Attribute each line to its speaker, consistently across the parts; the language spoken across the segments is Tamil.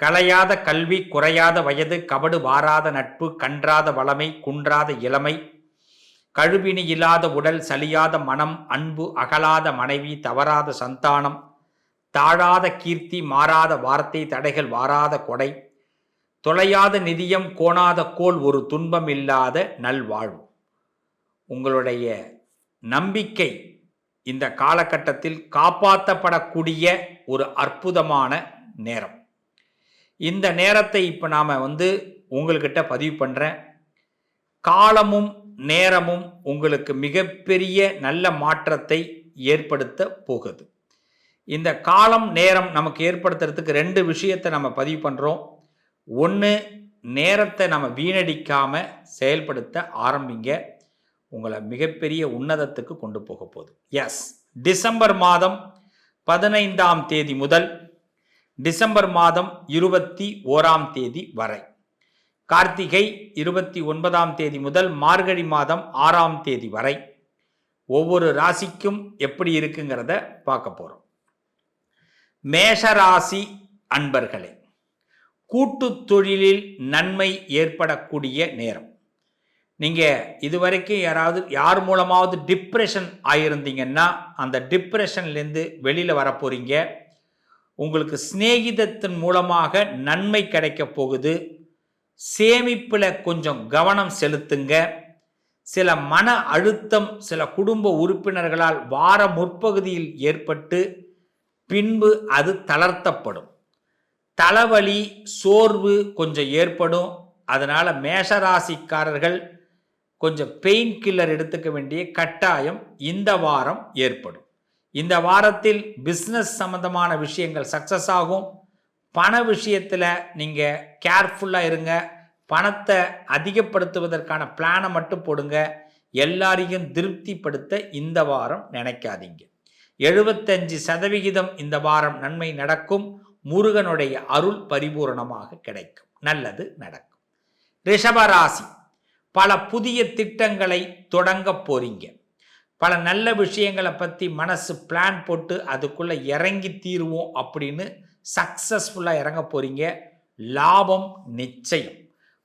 Speaker 1: கலையாத கல்வி குறையாத வயது கபடு வாராத நட்பு கன்றாத வளமை குன்றாத இளமை கழுவினி இல்லாத உடல் சலியாத மனம் அன்பு அகலாத மனைவி தவறாத சந்தானம் தாழாத கீர்த்தி மாறாத வார்த்தை தடைகள் வாராத கொடை தொலையாத நிதியம் கோணாத கோல் ஒரு துன்பம் இல்லாத நல்வாழ்வு. உங்களுடைய நம்பிக்கை இந்த காலகட்டத்தில் காப்பாற்றப்படக்கூடிய ஒரு அற்புதமான நேரம். இந்த நேரத்தை இப்போ நாம் வந்து உங்கள்கிட்ட பதிவு பண்ணுறேன் காலமும் நேரமும் உங்களுக்கு மிகப்பெரிய நல்ல மாற்றத்தை ஏற்படுத்த போகுது. இந்த காலம் நேரம் நமக்கு ஏற்படுத்துறதுக்கு ரெண்டு விஷயத்தை நம்ம பதிவு பண்ணுறோம் ஒன்று நேரத்தை நம்ம வீணடிக்காமல் செயல்படுத்த ஆரம்பிங்க. உங்களை மிகப்பெரிய உன்னதத்துக்கு கொண்டு போக போகுது. எஸ் டிசம்பர் மாதம் பதினைந்தாம் தேதி முதல் டிசம்பர் மாதம் இருபத்தி ஓராம் தேதி வரை. கார்த்திகை இருபத்தி ஒன்பதாம் தேதி முதல் மார்கழி மாதம் ஆறாம் தேதி வரை. ஒவ்வொரு ராசிக்கும் எப்படி இருக்குங்கிறத பார்க்க போகிறோம் மேஷராசி அன்பர்களே கூட்டு தொழிலில் நன்மை ஏற்படக்கூடிய நேரம். நீங்கள் இதுவரைக்கும் யாராவது யார் மூலமாவது டிப்ரெஷன் ஆகியிருந்தீங்கன்னா அந்த டிப்ரெஷன்லேருந்து வெளியில் வரப்போகிறீங்க உங்களுக்கு சிநேகிதத்தின் மூலமாக நன்மை கிடைக்க போகுது. சேமிப்பில் கொஞ்சம் கவனம் செலுத்துங்க. சில மன அழுத்தம் சில குடும்ப உறுப்பினர்களால் வார முற்பகுதியில் ஏற்பட்டு பின்பு அது தளர்த்தப்படும். தலைவலி சோர்வு கொஞ்சம் ஏற்படும். அதனால் மேஷராசிக்காரர்கள் கொஞ்சம் பெயின் கில்லர் எடுத்துக்க வேண்டிய கட்டாயம் இந்த வாரம் ஏற்படும். இந்த வாரத்தில் பிஸ்னஸ் சம்மந்தமான விஷயங்கள் சக்ஸஸ் ஆகும். பண விஷயத்தில் நீங்கள் கேர்ஃபுல்லாக இருங்க. பணத்தை அதிகப்படுத்துவதற்கான பிளானை மட்டும் போடுங்க. எல்லாரையும் திருப்திப்படுத்த இந்த வாரம் நினைக்காதீங்க. எழுபத்தஞ்சு சதவிகிதம் இந்த வாரம் நன்மை நடக்கும். முருகனுடைய அருள் பரிபூரணமாக கிடைக்கும். நல்லது நடக்கும். ரிஷபராசி பல புதிய திட்டங்களை தொடங்க போறீங்க. பல நல்ல விஷயங்களை பற்றி மனசு பிளான் போட்டு அதுக்குள்ளே இறங்கி தீருவோம் அப்படின்னு சக்ஸஸ்ஃபுல்லாக இறங்க போகிறீங்க லாபம் நிச்சயம்.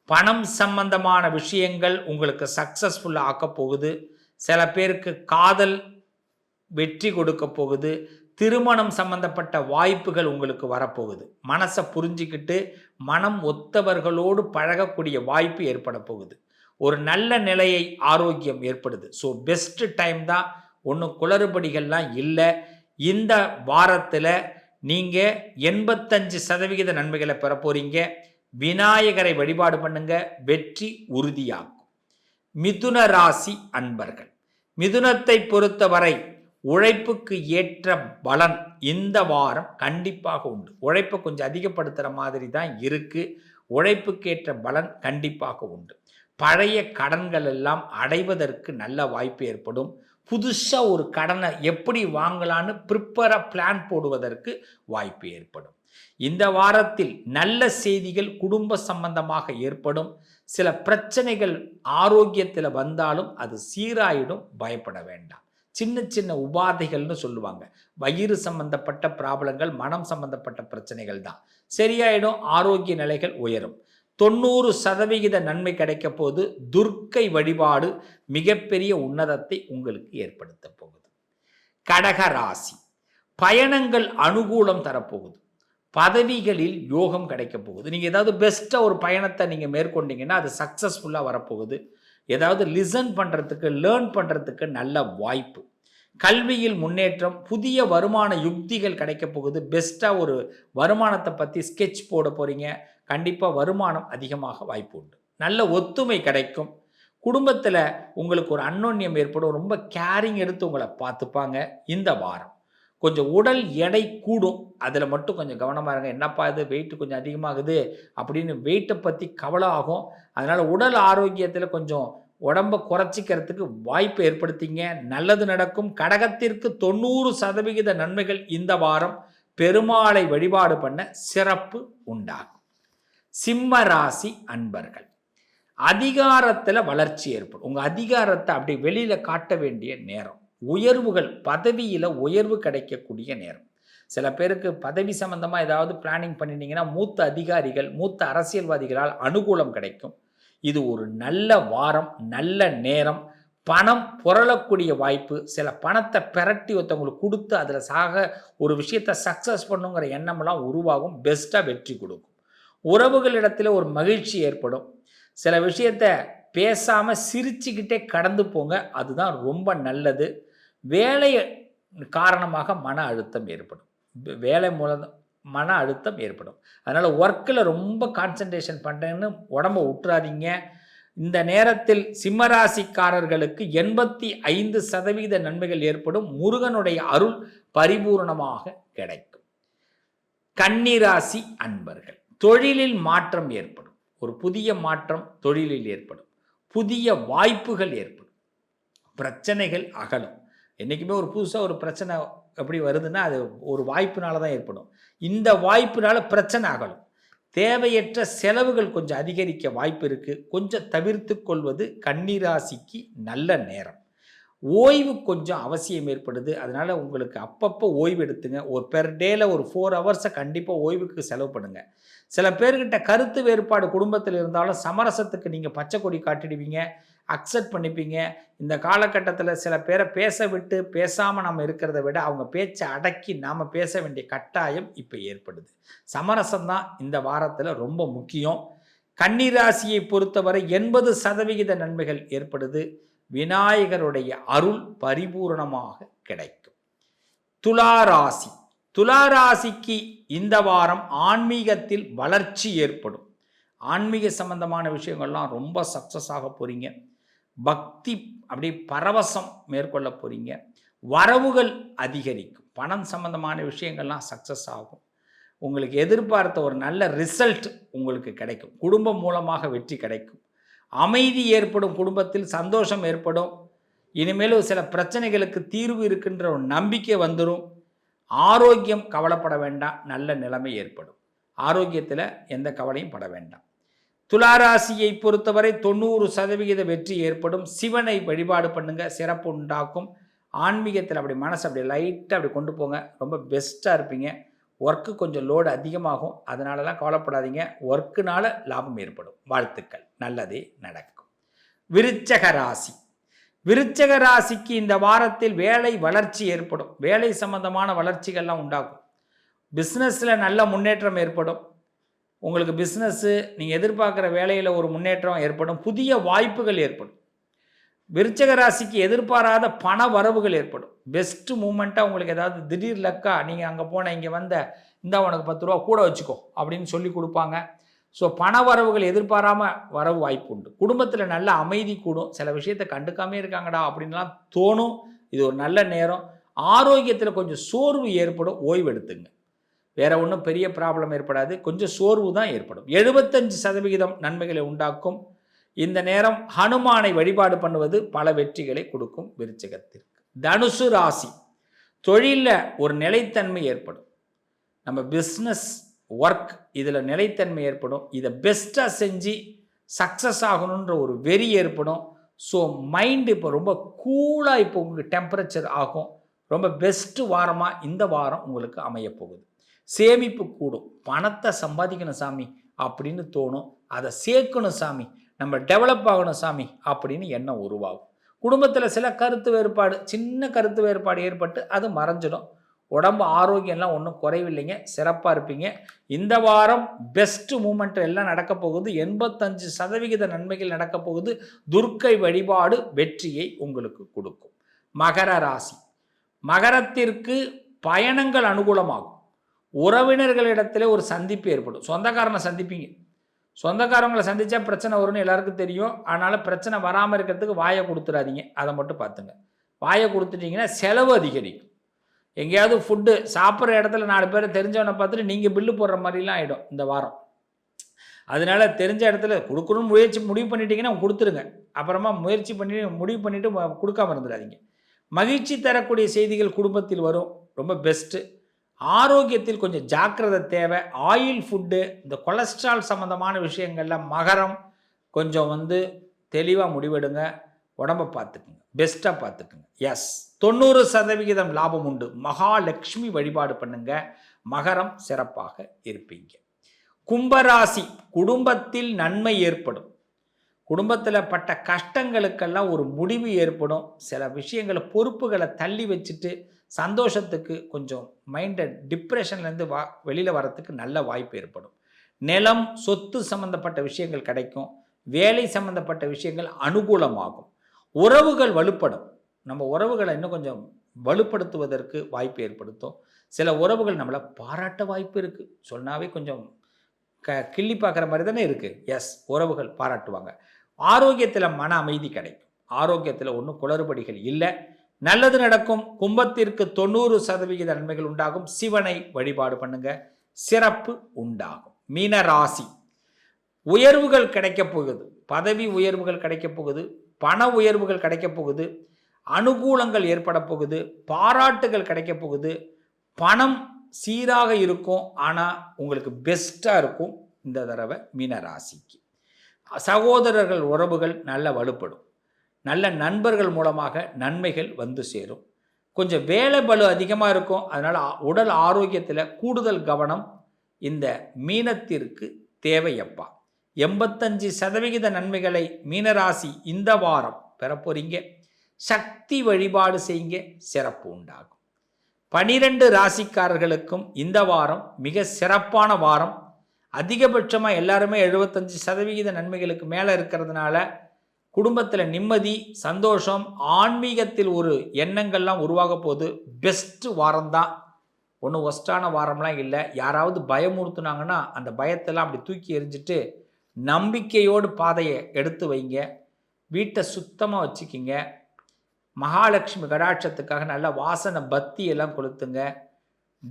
Speaker 1: பணம் சம்பந்தமான விஷயங்கள் உங்களுக்கு சக்ஸஸ்ஃபுல்லாக ஆக்க போகுது. சில பேருக்கு காதல் வெற்றி கொடுக்க போகுது. திருமணம் சம்பந்தப்பட்ட வாய்ப்புகள் உங்களுக்கு வரப்போகுது. மனசை புரிஞ்சிக்கிட்டு மனம் ஒத்தவர்களோடு பழகக்கூடிய வாய்ப்பு ஏற்பட போகுது. ஒரு நல்ல நிலையை ஆரோக்கியம் ஏற்படுது. ஸோ பெஸ்ட்டு டைம் தான். ஒன்றும் குளறுபடிகள்லாம் இல்லை. இந்த வாரத்தில் நீங்கள் எண்பத்தஞ்சு சதவிகித நன்மைகளை பெற போகிறீங்க விநாயகரை வழிபாடு பண்ணுங்க. வெற்றி உறுதியாகும். மிதுன ராசி அன்பர்கள் மிதுனத்தை பொறுத்தவரை உழைப்புக்கு ஏற்ற பலன் இந்த வாரம் கண்டிப்பாக உண்டு. உழைப்பை கொஞ்சம் அதிகப்படுத்துகிற மாதிரி தான் இருக்குது உழைப்புக்கேற்ற பலன் கண்டிப்பாக உண்டு. பழைய கடன்கள் எல்லாம் அடைவதற்கு நல்ல வாய்ப்பு ஏற்படும். புதுசாக ஒரு கடனை எப்படி வாங்கலான்னு ப்ரிப்பராக பிளான் போடுவதற்கு வாய்ப்பு ஏற்படும். இந்த வாரத்தில் நல்ல செய்திகள் குடும்ப சம்பந்தமாக ஏற்படும். சில பிரச்சனைகள் ஆரோக்கியத்தில் வந்தாலும் அது சீராயிடும் பயப்பட வேண்டாம். சின்ன சின்ன உபாதைகள்னு சொல்லுவாங்க. வயிறு சம்பந்தப்பட்ட ப்ராப்ளங்கள் மனம் சம்பந்தப்பட்ட பிரச்சனைகள் தான். சரியாயிடும் ஆரோக்கிய நிலைகள் உயரும். தொண்ணூறு சதவிகித நன்மை கிடைக்க போது துர்க்கை வழிபாடு மிகப்பெரிய உன்னதத்தை உங்களுக்கு ஏற்படுத்த போகுது. கடக ராசி. பயணங்கள் அனுகூலம் தரப்போகுது. பதவிகளில் யோகம் கிடைக்க போகுது. நீங்கள் ஏதாவது பெஸ்ட்டாக ஒரு பயணத்தை நீங்கள் மேற்கொண்டீங்கன்னா அது சக்ஸஸ்ஃபுல்லாக வரப்போகுது. ஏதாவது லிசன் பண்ணுறதுக்கு லேர்ன் பண்ணுறதுக்கு நல்ல வாய்ப்பு. கல்வியில் முன்னேற்றம் புதிய வருமான யுக்திகள் கிடைக்க போகுது. பெஸ்ட்டாக ஒரு வருமானத்தை பற்றி ஸ்கெட்ச் போட போகிறீங்க கண்டிப்பாக வருமானம் அதிகமாக வாய்ப்பு உண்டு. நல்ல ஒத்துமை கிடைக்கும். குடும்பத்தில் உங்களுக்கு ஒரு அன்னோன்யம் ஏற்படும். ரொம்ப கேரிங் எடுத்து உங்களை பார்த்துப்பாங்க இந்த வாரம். கொஞ்சம் உடல் எடை கூடும். அதில் மட்டும் கொஞ்சம் கவனமாக இருங்க. என்னப்பா இது? வெயிட் கொஞ்சம் அதிகமாகுது. அப்படின்னு வெயிட்டை பற்றி கவலை ஆகும். அதனால் உடல் ஆரோக்கியத்தில் கொஞ்சம் உடம்பை குறைச்சிக்கிறதுக்கு வாய்ப்பு ஏற்படுத்திங்க. நல்லது நடக்கும். கடகத்திற்கு தொண்ணூறு சதவிகித நன்மைகள் இந்த வாரம். பெருமாளை வழிபாடு பண்ண சிறப்பு உண்டாகும். சிம்ம ராசி அன்பர்கள். அதிகாரத்தில் வளர்ச்சி ஏற்படும். உங்கள் அதிகாரத்தை அப்படி வெளியில் காட்ட வேண்டிய நேரம். உயர்வுகள் பதவியில் உயர்வு கிடைக்கக்கூடிய நேரம். சில பேருக்கு பதவி சம்பந்தமாக ஏதாவது பிளானிங் பண்ணிட்டீங்கன்னா மூத்த அதிகாரிகள் மூத்த அரசியல்வாதிகளால் அனுகூலம் கிடைக்கும். இது ஒரு நல்ல வாரம் நல்ல நேரம். பணம் புரளக்கூடிய வாய்ப்பு. சில பணத்தை பிரட்டி ஒருத்தவங்களுக்கு கொடுத்து அதில் சாக ஒரு விஷயத்தை சக்ஸஸ் பண்ணுங்கிற எண்ணமெல்லாம் உருவாகும். பெஸ்ட்டாக வெற்றி கொடுக்கும். உறவுகளிடத்தில் ஒரு மகிழ்ச்சி ஏற்படும். சில விஷயத்த பேசாமல் சிரிச்சுக்கிட்டே கடந்து போங்க அதுதான் ரொம்ப நல்லது. வேலை காரணமாக மன அழுத்தம் ஏற்படும். வேலை மூலம் மன அழுத்தம் ஏற்படும். அதனால் ஒர்க்கில் ரொம்ப கான்சன்ட்ரேஷன் பண்ணுறேன்னு உடம்ப விட்டுறாதீங்க இந்த நேரத்தில் சிம்மராசிக்காரர்களுக்கு எண்பத்தி ஐந்து சதவீத நன்மைகள் ஏற்படும். முருகனுடைய அருள் பரிபூரணமாக கிடைக்கும். கன்னிராசி அன்பர்கள். தொழிலில் மாற்றம் ஏற்படும். ஒரு புதிய மாற்றம் தொழிலில் ஏற்படும். புதிய வாய்ப்புகள் ஏற்படும். பிரச்சனைகள் அகலும். என்றைக்குமே ஒரு புதுசாக ஒரு பிரச்சனை எப்படி வருதுன்னா அது ஒரு வாய்ப்புனால தான் ஏற்படும். இந்த வாய்ப்புனால பிரச்சனை அகலும். தேவையற்ற செலவுகள் கொஞ்சம் அதிகரிக்க வாய்ப்பு இருக்குது கொஞ்சம் தவிர்த்து கொள்வது கன்னிராசிக்கு நல்ல நேரம். ஓய்வு கொஞ்சம் அவசியம் ஏற்படுது. அதனால் உங்களுக்கு அப்பப்போ ஓய்வு எடுத்துங்க. ஒரு பெர் டேல ஒரு ஃபோர் ஹவர்ஸை கண்டிப்பாக ஓய்வுக்கு செலவு பண்ணுங்கள் சில பேர்கிட்ட கருத்து வேறுபாடு குடும்பத்தில் இருந்தாலும் சமரசத்துக்கு நீங்கள் பச்சை கொடி காட்டிடுவீங்க அக்செப்ட் பண்ணிப்பீங்க. இந்த காலகட்டத்தில் சில பேரை பேச விட்டு பேசாமல் நம்ம இருக்கிறத விட அவங்க பேச்சை அடக்கி நாம் பேச வேண்டிய கட்டாயம் இப்போ ஏற்படுது. சமரசம் தான் இந்த வாரத்தில் ரொம்ப முக்கியம். கன்னிராசியை பொறுத்தவரை எண்பது சதவிகித நன்மைகள் ஏற்படுது. விநாயகருடைய அருள் பரிபூரணமாக கிடைக்கும். துளாராசி. துளாராசிக்கு இந்த வாரம் ஆன்மீகத்தில் வளர்ச்சி ஏற்படும். ஆன்மீக சம்பந்தமான விஷயங்கள்லாம் ரொம்ப சக்ஸஸ் ஆக போகிறீங்க பக்தி அப்படி பரவசம் மேற்கொள்ள போகிறீங்க வரவுகள் அதிகரிக்கும். பணம் சம்பந்தமான விஷயங்கள்லாம் சக்ஸஸ் ஆகும். உங்களுக்கு எதிர்பார்த்த ஒரு நல்ல ரிசல்ட் உங்களுக்கு கிடைக்கும். குடும்பம் மூலமாக வெற்றி கிடைக்கும். அமைதி ஏற்படும் குடும்பத்தில் சந்தோஷம் ஏற்படும். இனிமேலும் சில பிரச்சனைகளுக்கு தீர்வு இருக்கின்ற ஒரு நம்பிக்கை வந்துடும் ஆரோக்கியம் கவலைப்பட வேண்டாம் நல்ல நிலைமை ஏற்படும். ஆரோக்கியத்தில் எந்த கவலையும் பட வேண்டாம். துளாராசியை பொறுத்தவரை தொண்ணூறு சதவிகித வெற்றி ஏற்படும். சிவனை வழிபாடு பண்ணுங்க சிறப்பு உண்டாக்கும். ஆன்மீகத்தில் அப்படி மனசு அப்படி லைட்டாக அப்படி கொண்டு போங்க. ரொம்ப பெஸ்ட்டாக இருப்பீங்க. ஒர்க்கு கொஞ்சம் லோடு அதிகமாகும். அதனாலலாம் கவலைப்படாதீங்க. ஒர்க்குனால லாபம் ஏற்படும். வாழ்த்துக்கள். நல்லதே நடக்கும். விருச்சக ராசி. விருச்சக ராசிக்கு இந்த வாரத்தில் வேலை வளர்ச்சி ஏற்படும். வேலை சம்பந்தமான வளர்ச்சிகள்லாம் உண்டாகும். பிஸ்னஸில் நல்ல முன்னேற்றம் ஏற்படும். உங்களுக்கு பிஸ்னஸ்ஸு நீங்கள் எதிர்பார்க்குற வேலையில் ஒரு முன்னேற்றம் ஏற்படும். புதிய வாய்ப்புகள் ஏற்படும். விருச்சக ராசிக்கு எதிர்பாராத பண வரவுகள் ஏற்படும். பெஸ்ட்டு மூமெண்ட்டாக உங்களுக்கு ஏதாவது திடீர் லக்கா நீங்கள் அங்கே போன இங்கே வந்த இந்த உனக்கு பத்து ரூபா கூட வச்சுக்கோ அப்படின்னு சொல்லி கொடுப்பாங்க. ஸோ பண வரவுகள் எதிர்பாராமல் வரவு வாய்ப்பு உண்டு குடும்பத்தில் நல்ல அமைதி கூடும். சில விஷயத்த கண்டுக்காமே இருக்காங்கடா அப்படின்லாம் தோணும். இது ஒரு நல்ல நேரம். ஆரோக்கியத்தில் கொஞ்சம் சோர்வு ஏற்படும். ஓய்வு எடுத்துங்க வேற ஒன்றும் பெரிய ப்ராப்ளம் ஏற்படாது. கொஞ்சம் சோர்வு தான் ஏற்படும். எழுபத்தஞ்சு சதவிகிதம் நன்மைகளை உண்டாக்கும். இந்த நேரம் ஹனுமானை வழிபாடு பண்ணுவது பல வெற்றிகளை கொடுக்கும் விருச்சகத்திற்கு. தனுசு ராசி. தொழிலில் ஒரு நிலைத்தன்மை ஏற்படும். நம்ம பிஸ்னஸ் ஒர்க் இதில் நிலைத்தன்மை ஏற்படும். இதை பெஸ்ட்டாக செஞ்சு சக்ஸஸ் ஆகணுன்ற ஒரு வெறி ஏற்படும். ஸோ மைண்டு இப்போ ரொம்ப கூலாக இப்போ உங்களுக்கு டெம்பரேச்சர் ஆகும். ரொம்ப பெஸ்ட்டு வாரமாக இந்த வாரம் உங்களுக்கு அமையப்போகுது சேமிப்பு கூடும். பணத்தை சம்பாதிக்கணும் சாமி அப்படின்னு தோணும். அதை சேர்க்கணும் சாமி. நம்ம டெவலப் ஆகணும் சாமி அப்படின்னு எண்ணம் உருவாகும். குடும்பத்தில் சில கருத்து வேறுபாடு சின்ன கருத்து வேறுபாடு ஏற்பட்டு அது மறைஞ்சிடும். உடம்பு ஆரோக்கியம்லாம் ஒன்றும் குறைவில்லைங்க. சிறப்பாக இருப்பீங்க. இந்த வாரம் பெஸ்ட் மூமெண்ட் எல்லாம் நடக்க போகுது. எண்பத்தஞ்சு சதவிகித நன்மைகள் நடக்க போகுது. துர்க்கை வழிபாடு வெற்றியை உங்களுக்கு கொடுக்கும். மகர ராசி. மகரத்திற்கு பயணங்கள் அனுகூலமாகும். உறவினர்களிடத்துல ஒரு சந்திப்பு ஏற்படும். சொந்தக்காரனை சந்திப்பீங்க. சொந்தக்காரங்களை சந்தித்தா பிரச்சனை வரும்னு எல்லாருக்கும் தெரியும். அதனால் பிரச்சனை வராமல் இருக்கிறதுக்கு வாயை கொடுத்துடாதீங்க. அதை மட்டும் பார்த்துங்க. வாயை கொடுத்துட்டீங்கன்னா செலவு அதிகரிக்கும். எங்கேயாவது ஃபுட்டு சாப்பிட்ற இடத்துல நாலு பேர் தெரிஞ்சவனை பார்த்துட்டு நீங்கள் பில்லு போடுற மாதிரிலாம் ஆகிடும் இந்த வாரம். அதனால தெரிஞ்ச இடத்துல கொடுக்கணும்னு முயற்சி முடிவு பண்ணிட்டீங்கன்னா கொடுத்துருங்க. அப்புறமா முயற்சி பண்ணி முடிவு பண்ணிவிட்டு கொடுக்காம இருந்துடாதீங்க. மகிழ்ச்சி தரக்கூடிய செய்திகள் குடும்பத்தில் வரும். ரொம்ப பெஸ்ட்டு ஆரோக்கியத்தில் கொஞ்சம் ஜாக்கிரதை தேவை. ஆயில் ஃபுட்டு இந்த கொலஸ்ட்ரால் சம்மந்தமான விஷயங்களில் மகரம் கொஞ்சம் வந்து தெளிவாக முடிவெடுங்க. உடம்பை பார்த்துக்குங்க. பெஸ்ட்டாக பார்த்துக்குங்க. எஸ் தொண்ணூறு சதவிகிதம் லாபம் உண்டு. மகாலட்சுமி வழிபாடு பண்ணுங்க. மகரம் சிறப்பாக இருப்பீங்க. கும்பராசி குடும்பத்தில் நன்மை ஏற்படும். குடும்பத்தில் பட்ட கஷ்டங்களுக்கெல்லாம் ஒரு முடிவு ஏற்படும். சில விஷயங்களை பொறுப்புகளை தள்ளி வச்சுட்டு சந்தோஷத்துக்கு கொஞ்சம் மைண்டை டிப்ரெஷன்லேருந்து வா வெளியில் வரத்துக்கு நல்ல வாய்ப்பு ஏற்படும். நிலம் சொத்து சம்மந்தப்பட்ட விஷயங்கள் கிடைக்கும். வேலை சம்மந்தப்பட்ட விஷயங்கள் அனுகூலமாகும். உறவுகள் வலுப்படும். நம்ம உறவுகளை இன்னும் கொஞ்சம் வலுப்படுத்துவதற்கு வாய்ப்பு ஏற்படுத்தும். சில உறவுகள் நம்மளை பாராட்ட வாய்ப்பு இருக்குது சொன்னாவே கொஞ்சம் க கிள்ளி பார்க்குற மாதிரி தானே இருக்குது எஸ் உறவுகள் பாராட்டுவாங்க. ஆரோக்கியத்தில் மன அமைதி கிடைக்கும். ஆரோக்கியத்தில் ஒன்றும் குளறுபடிகள் இல்லை. நல்லது நடக்கும். கும்பத்திற்கு தொண்ணூறு சதவிகித நன்மைகள் உண்டாகும். சிவனை வழிபாடு பண்ணுங்க. சிறப்பு உண்டாகும். மீன ராசி. உயர்வுகள் கிடைக்கப் போகுது. பதவி உயர்வுகள் கிடைக்கப் போகுது. பண உயர்வுகள் கிடைக்கப் போகுது அனுகூலங்கள் ஏற்பட போகுது பாராட்டுகள் கிடைக்கப் போகுது. பணம் சீராக இருக்கும் ஆனால் உங்களுக்கு பெஸ்ட்டாக இருக்கும் இந்த தடவை மீன ராசிக்கு சகோதரர்கள் உறவுகள் நல்ல வலுப்படும். நல்ல நண்பர்கள் மூலமாக நன்மைகள் வந்து சேரும். கொஞ்சம் வேலை பலு அதிகமாக இருக்கும் அதனால் உடல் ஆரோக்கியத்தில் கூடுதல் கவனம் இந்த மீனத்திற்கு தேவையப்பா. எண்பத்தஞ்சு சதவிகித நன்மைகளை மீனராசி இந்த வாரம் பெறப்போறீங்க. சக்தி வழிபாடு செய்யுங்க சிறப்பு உண்டாகும். பனிரெண்டு ராசிக்காரர்களுக்கும் இந்த வாரம் மிக சிறப்பான வாரம். அதிகபட்சமாக எல்லாருமே எழுபத்தஞ்சு சதவிகித நன்மைகளுக்கு மேலே இருக்கிறதுனால குடும்பத்தில் நிம்மதி சந்தோஷம் ஆன்மீகத்தில் ஒரு எண்ணங்கள்லாம் உருவாக போது பெஸ்ட்டு வாரம்தான். ஒன்றும் ஒஸ்டான வாரம்லாம் இல்லை. யாராவது பயமுறுத்துனாங்கன்னா அந்த பயத்தெல்லாம் அப்படி தூக்கி எறிஞ்சிட்டு நம்பிக்கையோடு பாதையை எடுத்து வைங்க. வீட்டை சுத்தமாக வச்சுக்கிங்க. மகாலட்சுமி கடாட்சத்துக்காக நல்ல வாசனை பத்தி எல்லாம் கொளுத்துங்க.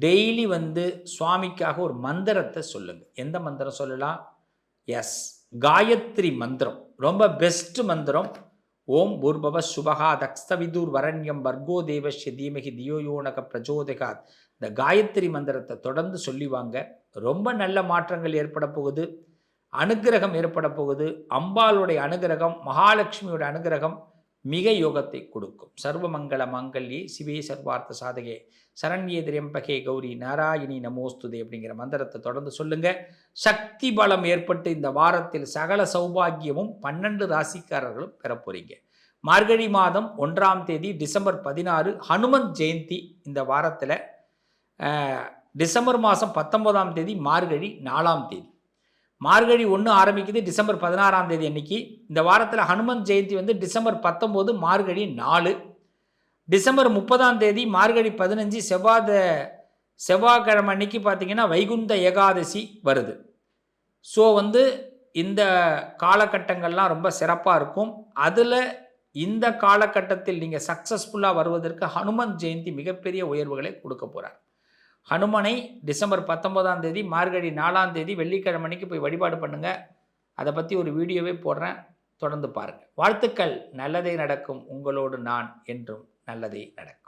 Speaker 1: டெய்லி வந்து சுவாமிக்காக ஒரு மந்திரத்தை சொல்லுங்கள் எந்த மந்திரம் சொல்லலாம்? எஸ். காயத்ரி மந்திரம். ரொம்ப பெஸ்ட் மந்திரம். ஓம் பூர்பவ சுபகா தக்ஸ்தவிதூர் வரண்யம் வர்கோ தேவஸ்ய தீமகி தியோயோனக பிரஜோதகாத். இந்த காயத்ரி மந்திரத்தை தொடர்ந்து சொல்லி வாங்க. ரொம்ப நல்ல மாற்றங்கள் ஏற்பட போகுது. அனுகிரகம் ஏற்பட போகுது. அம்பாளுடைய அனுகிரகம் மகாலட்சுமியோட அனுகிரகம் மிக யோகத்தை கொடுக்கும். சர்வமங்கள மங்கல்யே சிவே சர்வார்த்த சாதகே. சரண்யே திரியம்பகே கௌரி நாராயணி நமோஸ்துதே அப்படிங்கிற மந்திரத்தை தொடர்ந்து சொல்லுங்க. சக்தி பலம் ஏற்பட்டு இந்த வாரத்தில் சகல சௌபாகியமும் பன்னெண்டு ராசிக்காரர்களும் பெற போறீங்க. மார்கழி மாதம் ஒன்றாம் தேதி டிசம்பர் பதினாறு ஹனுமன் ஜெயந்தி இந்த வாரத்தில் டிசம்பர் மாதம் பத்தொன்பதாம் தேதி மார்கழி நாலாம் தேதி. மார்கழி ஒன்று ஆரம்பிக்குது டிசம்பர் பதினாறாம் தேதி அன்னைக்கு. இந்த வாரத்தில் ஹனுமன் ஜெயந்தி வந்து டிசம்பர் பத்தொம்போது மார்கழி நாலு. டிசம்பர் முப்பதாம் தேதி மார்கழி பதினஞ்சு செவ்வாத செவ்வாய்க்கிழமை அன்னைக்கு பார்த்தீங்கன்னா வைகுந்த ஏகாதசி வருது. ஸோ வந்து இந்த காலகட்டங்கள்லாம் ரொம்ப சிறப்பாக இருக்கும். அதில் இந்த காலகட்டத்தில் நீங்கள் சக்ஸஸ்ஃபுல்லாக வருவதற்கு ஹனுமன் ஜெயந்தி மிகப்பெரிய உயர்வுகளை கொடுக்க போகிறார் ஹனுமனை டிசம்பர் பத்தொன்பதாம் தேதி மார்கழி நாலாம் தேதி வெள்ளிக்கிழமைக்கு போய் வழிபாடு பண்ணுங்கள் அதை பற்றி ஒரு வீடியோவே போடுறேன். தொடர்ந்து பாருங்கள் வாழ்த்துக்கள். நல்லதே நடக்கும். உங்களோடு நான் என்றும் நல்லதே நடக்கும்.